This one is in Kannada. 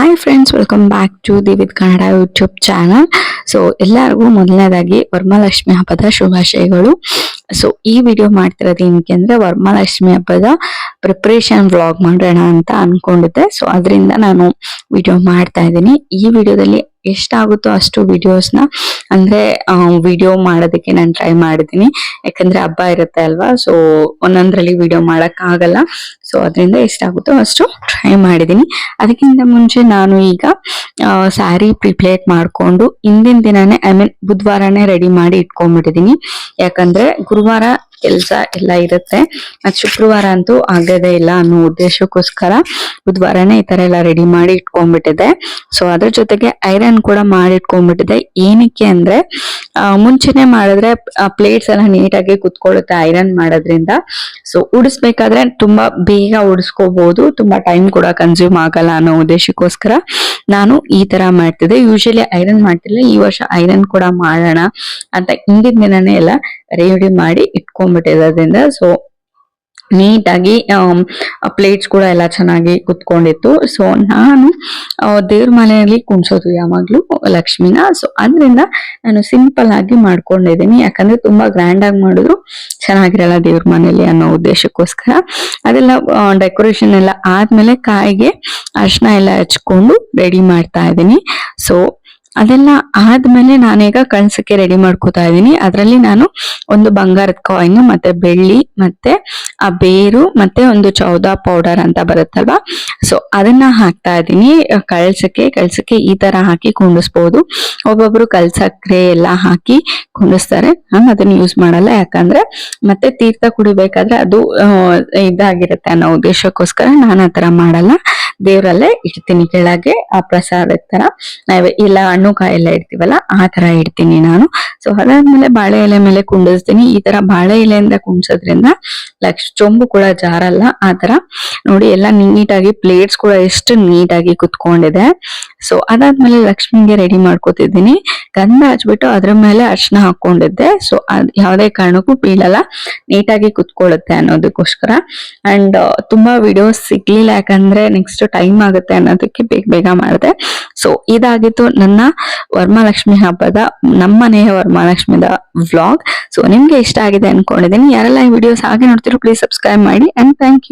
Hi friends welcome back to the with Kannada YouTube channel so ಎಲ್ಲರಿಗೂ ಮೊದಲನೇದಾಗಿ ವರ್ಮಲಕ್ಷ್ಮಿ ಹಬ್ಬದ ಶುಭಾಶಯಗಳು. ಸೊ ಈ ವಿಡಿಯೋ ಮಾಡ್ತಿರೋದು ಏನಕ್ಕೆ ಅಂದ್ರೆ ವರ್ಮಲಕ್ಷ್ಮಿ ಹಬ್ಬದ ಪ್ರಿಪ್ರೇಷನ್ ವ್ಲಾಗ್ ಮಾಡೋಣ ಅಂತ ಅನ್ಕೊಂಡಿದ್ದೆ. ಸೊ ಅದರಿಂದ ನಾನು ವಿಡಿಯೋ ಮಾಡ್ತಾ ಇದ್ದೀನಿ. ಈ ವಿಡಿಯೋದಲ್ಲಿ ಎಷ್ಟಾಗುತ್ತೋ ಅಷ್ಟು ವಿಡಿಯೋಸ್ನ ಅಂದ್ರೆ ವಿಡಿಯೋ ಮಾಡೋದಕ್ಕೆ ನಾನು ಟ್ರೈ ಮಾಡಿದ್ದೀನಿ. ಯಾಕಂದ್ರೆ ಹಬ್ಬ ಇರುತ್ತೆ ಅಲ್ವಾ ಸೊ ಒಂದೊಂದ್ರಲ್ಲಿ ವಿಡಿಯೋ ಮಾಡೋಕ್ಕಾಗಲ್ಲ. ಸೊ ಅದರಿಂದ ಎಷ್ಟಾಗುತ್ತೋ ಅಷ್ಟು ಟ್ರೈ ಮಾಡಿದ್ದೀನಿ. ಅದಕ್ಕಿಂತ ಮುಂಚೆ ನಾನು ಈಗ ಸ್ಯಾರಿ ಪ್ರಿಪ್ಲೇಟ್ ಮಾಡ್ಕೊಂಡು ಹಿಂದಿನ ದಿನಾನೇ ಐ ಮೀನ್ ಬುಧವಾರನೇ ರೆಡಿ ಮಾಡಿ ಇಟ್ಕೊಂಡ್ಬಿಟ್ಟಿದೀನಿ ಯಾಕಂದ್ರೆ ಗುರುವಾರ ಕೆಲಸ ಎಲ್ಲ ಇರುತ್ತೆ. ಮತ್ತೆ ಶುಕ್ರವಾರ ಅಂತೂ ಆಗದೇ ಇಲ್ಲ ಅನ್ನೋ ಉದ್ದೇಶಕ್ಕೋಸ್ಕರ ಬುಧವಾರನೇ ಈ ತರ ಎಲ್ಲ ರೆಡಿ ಮಾಡಿ ಇಟ್ಕೊಂಡ್ಬಿಟ್ಟಿದೆ. ಸೊ ಅದ್ರ ಜೊತೆಗೆ ಐರನ್ ಕೂಡ ಮಾಡಿ ಇಟ್ಕೊಂಡ್ಬಿಟ್ಟಿದೆ. ಏನಕ್ಕೆ ಅಂದ್ರೆ ಮುಂಚೆನೆ ಮಾಡಿದ್ರೆ ಪ್ಲೇಟ್ಸ್ ಎಲ್ಲ ನೀಟಾಗಿ ಕುತ್ಕೊಳ್ಳುತ್ತೆ ಐರನ್ ಮಾಡೋದ್ರಿಂದ. ಸೊ ಉಡಿಸ್ಬೇಕಾದ್ರೆ ತುಂಬಾ ಬೇಗ ಉಡಿಸ್ಕೋಬಹುದು ತುಂಬಾ ಟೈಮ್ ಕೂಡ ಕನ್ಸ್ಯೂಮ್ ಆಗಲ್ಲ ಅನ್ನೋ ಉದ್ದೇಶಕ್ಕೋಸ್ಕರ ನಾನು ಈ ತರ ಮಾಡ್ತಿದ್ದೆ. ಯೂಶಲಿ ಐರನ್ ಮಾಡ್ತಿಲ್ಲ ಈ ವರ್ಷ ಐರನ್ ಕೂಡ ಮಾಡೋಣ ಅಂತ ಹಿಂದಿನ ದಿನನೇ ಎಲ್ಲ ರೆಡಿ ಮಾಡಿ ಇಟ್ಕೊಂಡ್ಬಿಟ್ಟಿರೋದ್ರಿಂದ ಸೊ ನೀಟಾಗಿ ಪ್ಲೇಟ್ಸ್ ಕೂಡ ಎಲ್ಲ ಚೆನ್ನಾಗಿ ಕುತ್ಕೊಂಡಿತ್ತು. ಸೊ ನಾನು ದೇವ್ರ ಮನೆಯಲ್ಲಿ ಕುಣ್ಸೋದು ಯಾವಾಗಲೂ ಲಕ್ಷ್ಮಿನ. ಸೊ ಅದರಿಂದ ನಾನು ಸಿಂಪಲ್ ಆಗಿ ಮಾಡ್ಕೊಂಡಿದ್ದೀನಿ. ಯಾಕಂದ್ರೆ ತುಂಬಾ ಗ್ರ್ಯಾಂಡ್ ಆಗಿ ಮಾಡಿದ್ರು ಚೆನ್ನಾಗಿರಲ್ಲ ದೇವ್ರ ಮನೆಯಲ್ಲಿ ಅನ್ನೋ ಉದ್ದೇಶಕ್ಕೋಸ್ಕರ. ಅದೆಲ್ಲ ಡೆಕೋರೇಷನ್ ಎಲ್ಲ ಆದ್ಮೇಲೆ ಕಾಯಿಗೆ ಅರ್ಶನ ಎಲ್ಲ ಹಚ್ಕೊಂಡು ರೆಡಿ ಮಾಡ್ತಾ ಇದ್ದೀನಿ. ಸೊ ಅದೆಲ್ಲ ಆದ್ಮೇಲೆ ನಾನೀಗ ಕಳ್ಸಕ್ಕೆ ರೆಡಿ ಮಾಡ್ಕೋತಾ ಇದ್ದೀನಿ. ಅದರಲ್ಲಿ ನಾನು ಒಂದು ಬಂಗಾರದ ಕಾಯಿನ್ ಮತ್ತೆ ಬೆಳ್ಳಿ, ಮತ್ತೆ ಆ ಬೇರು, ಮತ್ತೆ ಒಂದು ಚೌದಾ ಪೌಡರ್ ಅಂತ ಬರುತ್ತಲ್ವಾ? ಸೊ ಅದನ್ನ ಹಾಕ್ತಾ ಇದ್ದೀನಿ. ಕಳ್ಸಕ್ಕೆ ಕಳ್ಸಕ್ಕೆ ಈ ತರ ಹಾಕಿ ಕುಂಡಿಸ್ಬೋದು. ಒಬ್ಬೊಬ್ರು ಕಲ್ಸಕ್ರೆ ಎಲ್ಲ ಹಾಕಿ ಕುಂಡಿಸ್ತಾರೆ. ನಾನು ಅದನ್ನ ಯೂಸ್ ಮಾಡಲ್ಲ, ಯಾಕಂದ್ರೆ ಮತ್ತೆ ತೀರ್ಥ ಕುಡಿಬೇಕಾದ್ರೆ ಅದು ಇದಾಗಿರುತ್ತೆ ಅನ್ನೋ ಉದ್ದೇಶಕ್ಕೋಸ್ಕರ ನಾನು ಆ ತರ ಮಾಡಲ್ಲ. ದೇವರಲ್ಲೇ ಇಡ್ತೀನಿ ಕೆಳಗೆ ಆ ಪ್ರಸಾದದ ತರ. ಇಲ್ಲ ಹಣ್ಣು ಕಾಯಿ ಎಲ್ಲ ಇಡ್ತೀವಲ್ಲ, ಆ ತರ ಇಡ್ತೀನಿ ನಾನು. ಸೊ ಅದಾದ್ಮೇಲೆ ಬಾಳೆ ಎಲೆ ಮೇಲೆ ಕುಂಡಿಸ್ತೀನಿ. ಈ ತರ ಬಾಳೆ ಎಲೆಯಿಂದ ಕುಂಡ್ಸೋದ್ರಿಂದ ಲಕ್ಷ, ಚೊಂಬು ಕೂಡ ಜಾರಲ್ಲ, ಆ ತರ ನೋಡಿ, ಎಲ್ಲ ನೀಟಾಗಿ ಪ್ಲೇಟ್ಸ್ ಕೂಡ ಎಷ್ಟು ನೀಟಾಗಿ ಕುತ್ಕೊಂಡಿದೆ. ಸೊ ಅದಾದ್ಮೇಲೆ ಲಕ್ಷ್ಮಿಗೆ ರೆಡಿ ಮಾಡ್ಕೋತಿದ್ದೀನಿ. ಗಂಧ ಹಚ್ಬಿಟ್ಟು ಅದ್ರ ಮೇಲೆ ಅರ್ಶನ ಹಾಕೊಂಡಿದ್ದೆ ಸೊ ಅದ್ ಯಾವುದೇ ಕಾರಣಕ್ಕೂ ಬೀಳಲ್ಲ ನೀಟಾಗಿ ಕುತ್ಕೊಳ್ಳುತ್ತೆ ಅನ್ನೋದಕ್ಕೋಸ್ಕರ. ಅಂಡ್ ತುಂಬಾ ವಿಡಿಯೋಸ್ ಸಿಗ್ಲಿಲ್ಲ ಯಾಕಂದ್ರೆ ನೆಕ್ಸ್ಟ್ ಟೈಮ್ ಆಗುತ್ತೆ ಅನ್ನೋದಕ್ಕೆ ಬೇಗ ಬೇಗ ಮಾಡಿದೆ. ಸೊ ಇದಾಗಿತ್ತು ನನ್ನ ವರಮಹಾಲಕ್ಷ್ಮಿ ಹಬ್ಬದ ನಮ್ಮನೆಯ ವರಮಹಾಲಕ್ಷ್ಮಿದ ವ್ಲಾಗ್ ಸೊ ನಿಮ್ಗೆ ಇಷ್ಟ ಆಗಿದೆ ಅನ್ಕೊಂಡಿದ್ದೀನಿ. ಯಾರೆಲ್ಲ ಈ ವಿಡಿಯೋಸ್ ಹಾಗೆ ನೋಡ್ತಿರೋ ಪ್ಲೀಸ್ ಸಬ್ಸ್ಕ್ರೈಬ್ ಮಾಡಿ. And thank you